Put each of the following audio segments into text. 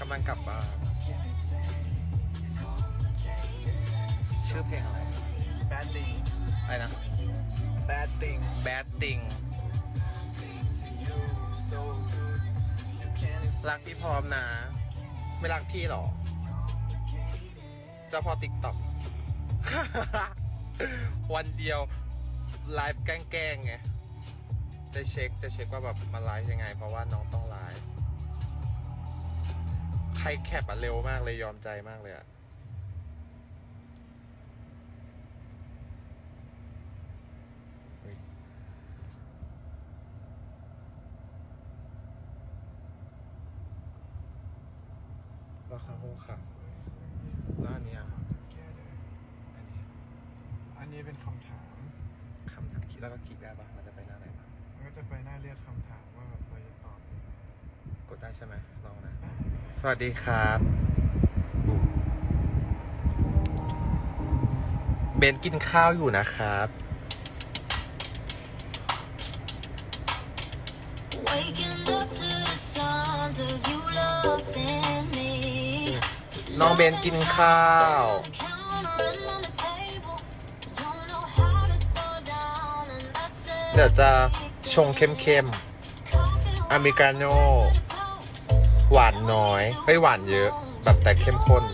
กำลังกลับบ้านชื่อเพลงอะไร bad thing อะไรนะ bad thing Bad Thing so good you can't รักพี่พร้อมนะ ไม่รักพี่หรอเจ้าพ่อติ๊กต็อก วันเดียว ไลฟ์แกล้งๆไง จะเช็คจะเช็คว่าแบบมันไลฟ์ยังไง เพราะว่าน้องต้องไลฟ์ ใครแคปอะเร็วมากเลยยอมใจมากเลยอะอุ๊ยราคาโหค่ะแล้วอันเนี้ยอันนี้อันนี้เป็นคำถาม คำถามคิดแล้วก็คลิกได้ปะมันจะไปหน้าไหนปะมันก็จะไปหน้าเรียกคำถามว่าแบบเราจะตอบยังไงกดได้ใช่ไหมลองนะ สวัสดีครับเบนกินข้าวอยู่นะครับ Waking up to the sounds of you loving me. น้องเบนกินข้าว On the counter and on the table. You know how to throw down, and that's it. เดี๋ยวจะชงเข้ม Coffee ๆอเมริกาโน่ with a toast. หวานน้อยไม่หวานเยอะ แบบแต่เข้มข้น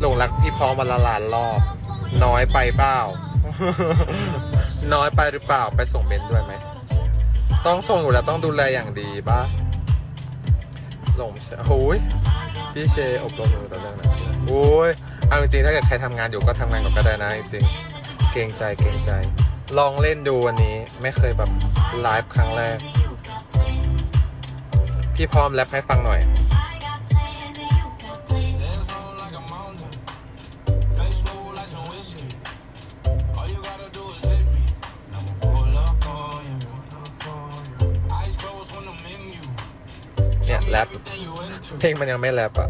หลงรักพี่พร้อมวันละล้านรอบ น้อยไปเปล่า น้อยไปหรือเปล่าไปส่งเบนด้วยไหม ต้องส่งอยู่แล้วต้องดูแลอย่างดีป่ะหลงเชโอ้ยพี่เชอบรมอยู่แต่เรื่องนั้นโอ้ยเอาจริงๆถ้าเกิดใครทำงานอยู่ก็ทำงานกับก็ได้นะจริงๆ เกรงใจเกรงใจ ลองเล่นดูวันนี้ไม่เคยแบบไลฟ์ครั้งแรก พี่พร้อมแรปให้ฟังหน่อย เนี่ยแรปเพลงมันยังไม่แรปอะ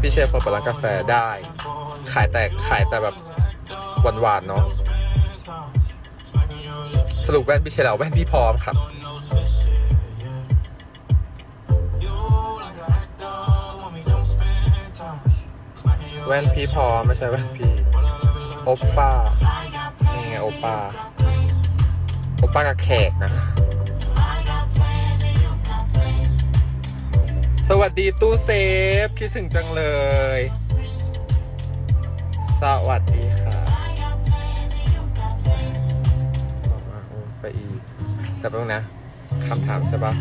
พี่เชฟพอเปิดร้านกาแฟได้ ขายแต่ขายแต่แบบหวานๆเนาะสรุปแว่นพี่เชลแว่นพี่พร้อมครับแว่นพี่พร้อมไม่ใช่แว่นพี่โอปป้า นี่ไงโอปป้า โอปป้ากับแขกนะ สวัสดีตู้เซฟ คิดถึงจังเลย สวัสดีค่ะไปอีกแต่แป๊บนึงนะคำถามใช่ปะ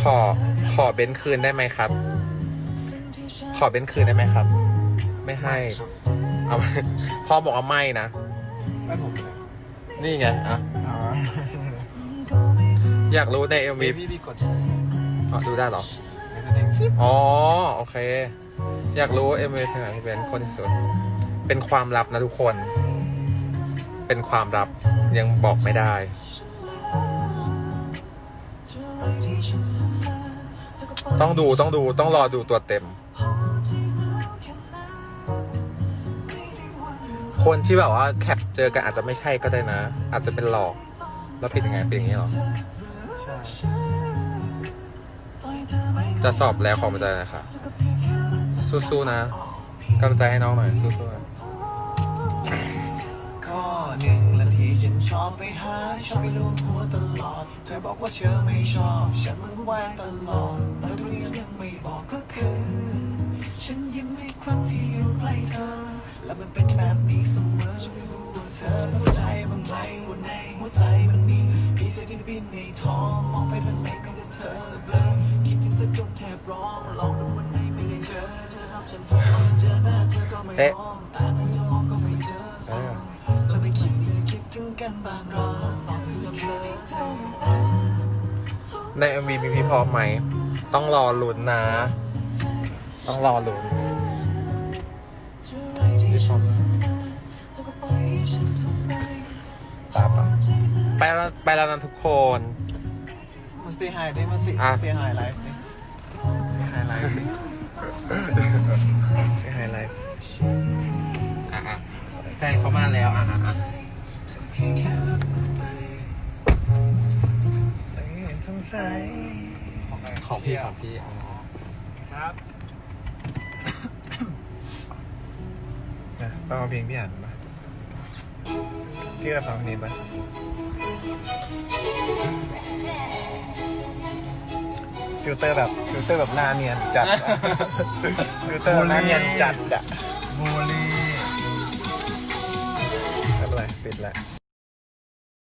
ขอขอเบนซ์คืนได้ไหมครับ ขอเบนซ์คืนได้ไหมครับ ไม่ให้เอาพ่อบอกว่าไม่นะ ไม่ผมเลยนี่ไงอะอ๋ออยากรู้ในเอ็มมีวีพี่พี่กดดูได้เหรอมันจะเด้งฟิป อ๋อ โอเค อยากรู้เอ็มวีเพลงไหนที่เป็นคนที่สุด เป็นความลับนะทุกคน เป็นความลับยังบอกไม่ได้ ต้องดูต้องดูต้องรอดูตัวเต็ม คนที่แบบว่าแคปเจอกันอาจจะไม่ใช่ก็ได้นะ อาจจะเป็นหลอก แล้วผิดยังไงเป็นอย่างนี้เหรอใช่จะสอบแล้วขอมาใจนะคะ สู้ๆนะกำลังใจให้น้องหน่อยสู้ๆนะก็หนึ่งละทีฉันชอบไปหาชอบไปรวมหัวตลอดเธอบอกว่าเธอไม่ชอบ ฉันมันแวงตลอดแต่ดูยังยังไม่บอกก็คือ ฉันยิ้มในครั้งที่อยู่ใกล้เธอ และมันเป็นแบบนี้เสมอฉันไม่รู้ว่าเธอเข้าใจบ้างไหมว่าในหัวใจมันมีพีเศษที่บินในท้องมองไปทางไหนก็เธอเธอ เธอก็ไม่ร้องแต่พอจะมองก็ไม่เจอเออแล้วไม่คิดเลยคิดถึงกันบ้างหรอตอนที่เราเคยเธอใน MV มีพี่พร้อมไหม ต้องรอลุ้นนะ ต้องรอลุ้นพี่พร้อมตามปะไปแล้วไปแล้วนะทุกคนมาเสียหายได้มาสิอะเสียหายไลฟ์ดิเสียหายไลฟ์ ดิเสียหายไลฟ์อะแฟนเขามาแล้วอะอะอะเพียงแค่รับมันไปแต่ยังสงสัยของพี่ของพี่อ๋อครับนะต้องเอาเพลงพี่อ่านมาพี่ก็ฟังเพลงปะ ฟิลเตอร์แบบฟิลเตอร์แบบหน้าเนียนจัดอะ ฟิลเตอร์แบบหน้าเนียนจัดอะบูลลี่ ไม่เป็นไรปิดแล้ว